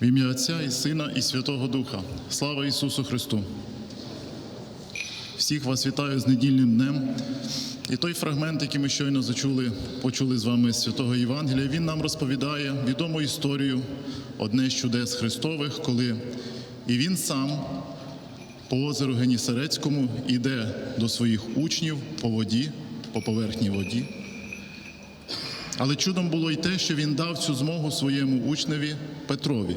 В ім'я Отця і Сина, і Святого Духа. Слава Ісусу Христу! Всіх вас вітаю з недільним днем. І той фрагмент, який ми щойно зачули, почули з вами з Святого Євангелія, він нам розповідає відому історію одне з чудес Христових, коли і він сам по озеру Генісарецькому йде до своїх учнів по воді, по поверхні воді. Але чудом було й те, що він дав цю змогу своєму учневі Петрові.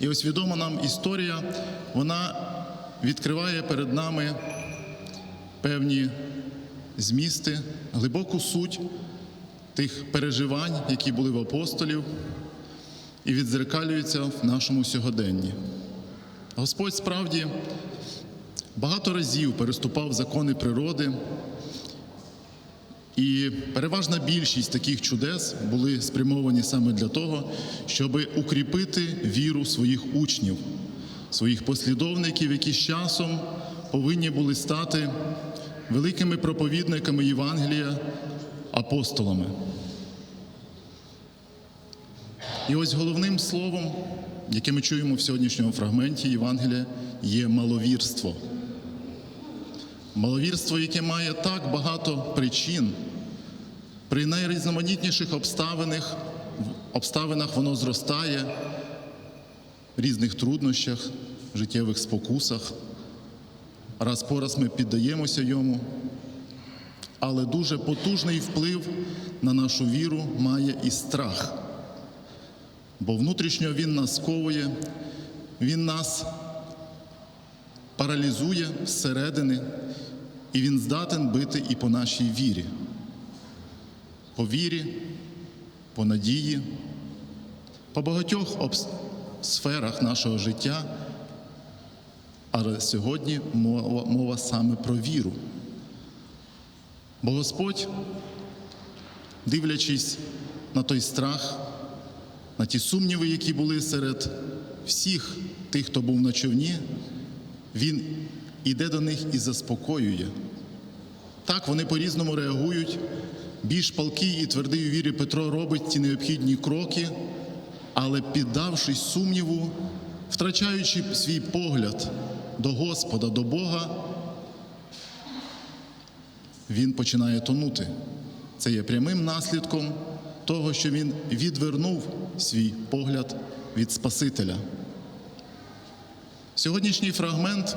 І ось відома нам історія, вона відкриває перед нами певні змісти, глибоку суть тих переживань, які були в апостолів, і відзеркалюються в нашому сьогоденні. Господь справді багато разів переступав закони природи. І переважна більшість таких чудес були спрямовані саме для того, щоб укріпити віру своїх учнів, своїх послідовників, які з часом повинні були стати великими проповідниками Євангелія, апостолами. І ось головним словом, яке ми чуємо в сьогоднішньому фрагменті Євангелія, є маловірство. Маловірство, яке має так багато причин, при найрізноманітніших обставинах, обставинах воно зростає в різних труднощах, життєвих спокусах. Раз по раз ми піддаємося йому, але дуже потужний вплив на нашу віру має і страх. Бо внутрішньо він нас сковує, він нас паралізує зсередини, і він здатен бити і по нашій вірі, по вірі, по надії, по багатьох сферах нашого життя. Але сьогодні мова, мова саме про віру. Бо Господь, дивлячись на той страх, на ті сумніви, які були серед всіх тих, хто був на човні, він іде до них і заспокоює. Так, вони по-різному реагують. Більш палкий і твердий у вірі Петро робить ті необхідні кроки, але піддавшись сумніву, втрачаючи свій погляд до Господа, до Бога, він починає тонути. Це є прямим наслідком того, що він відвернув свій погляд від Спасителя. Сьогоднішній фрагмент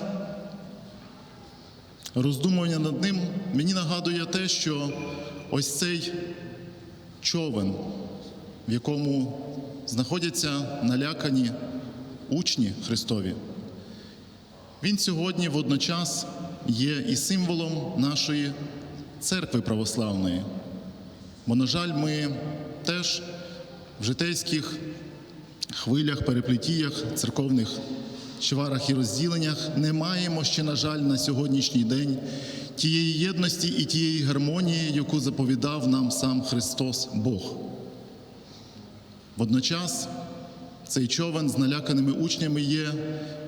роздумування над ним мені нагадує те, що ось цей човен, в якому знаходяться налякані учні Христові, він сьогодні водночас є і символом нашої церкви православної. Бо, на жаль, ми теж в житейських хвилях, переплетіях, церковних чварах і розділеннях не маємо ще, на жаль, на сьогоднішній день тієї єдності і тієї гармонії, яку заповідав нам сам Христос Бог. Водночас цей човен з наляканими учнями є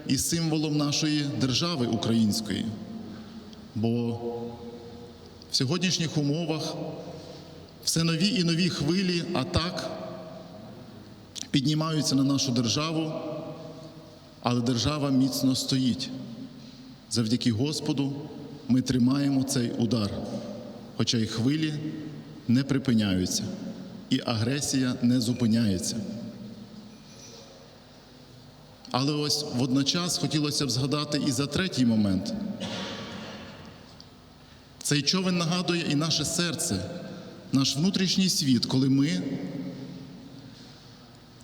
і символом нашої держави української. Бо в сьогоднішніх умовах все нові і нові хвилі атак піднімаються на нашу державу, але держава міцно стоїть. Завдяки Господу ми тримаємо цей удар, хоча й хвилі не припиняються, і агресія не зупиняється. Але ось водночас хотілося б згадати і за третій момент. Цей човен нагадує і наше серце, наш внутрішній світ, коли ми,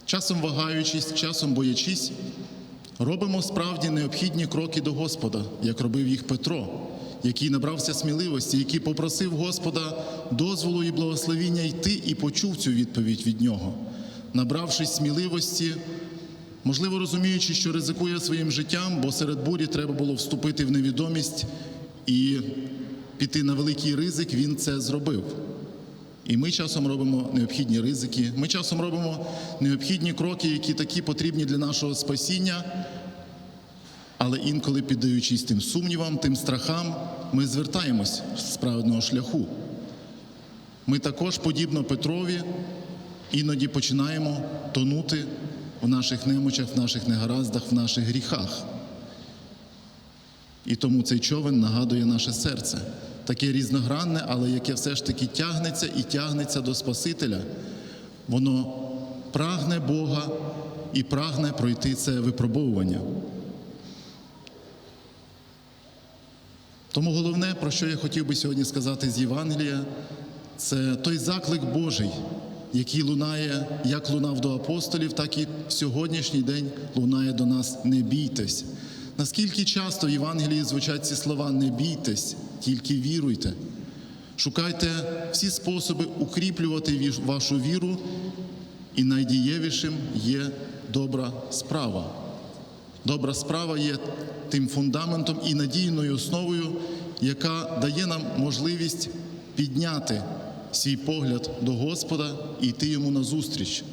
часом вагаючись, часом боячись, робимо справді необхідні кроки до Господа, як робив їх Петро, який набрався сміливості, який попросив Господа дозволу і благословіння йти і почув цю відповідь від нього, набравшись сміливості. Можливо, розуміючи, що ризикує своїм життям, бо серед бурі треба було вступити в невідомість і піти на великий ризик, він це зробив. І ми часом робимо необхідні ризики, ми часом робимо необхідні кроки, які такі потрібні для нашого спасіння. Але інколи, піддаючись тим сумнівам, тим страхам, ми звертаємось з праведного шляху. Ми також, подібно Петрові, іноді починаємо тонути в наших немочах, в наших негараздах, в наших гріхах. І тому цей човен нагадує наше серце, таке різногранне, але яке все ж таки тягнеться і тягнеться до Спасителя. Воно прагне Бога і прагне пройти це випробовування. Тому головне, про що я хотів би сьогодні сказати з Євангелія, це той заклик Божий, який лунає, як лунав до апостолів, так і в сьогоднішній день лунає до нас не бійтесь. Наскільки часто в Євангелії звучать ці слова не бійтесь, тільки віруйте. Шукайте всі способи укріплювати вашу віру, і найдієвішим є добра справа. Добра справа є тим фундаментом і надійною основою, яка дає нам можливість підняти свій погляд до Господа і йти йому назустріч.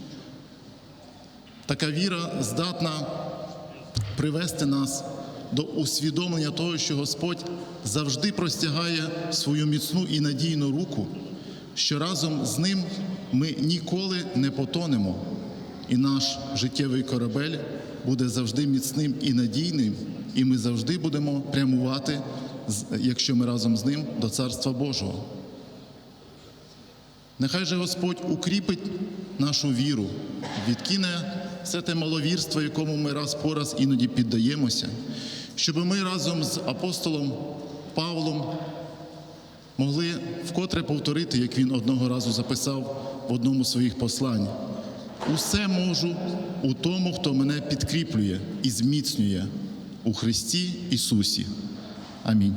Така віра здатна привести нас до усвідомлення того, що Господь завжди простягає свою міцну і надійну руку, що разом з ним ми ніколи не потонемо, і наш життєвий корабель буде завжди міцним і надійним, і ми завжди будемо прямувати, якщо ми разом з ним, до Царства Божого. Нехай же Господь укріпить нашу віру, відкине все те маловірство, якому ми раз по раз іноді піддаємося, щоб ми разом з апостолом Павлом могли вкотре повторити, як він одного разу записав в одному з своїх послань. Усе можу у тому, хто мене підкріплює і зміцнює у Христі Ісусі. Амінь.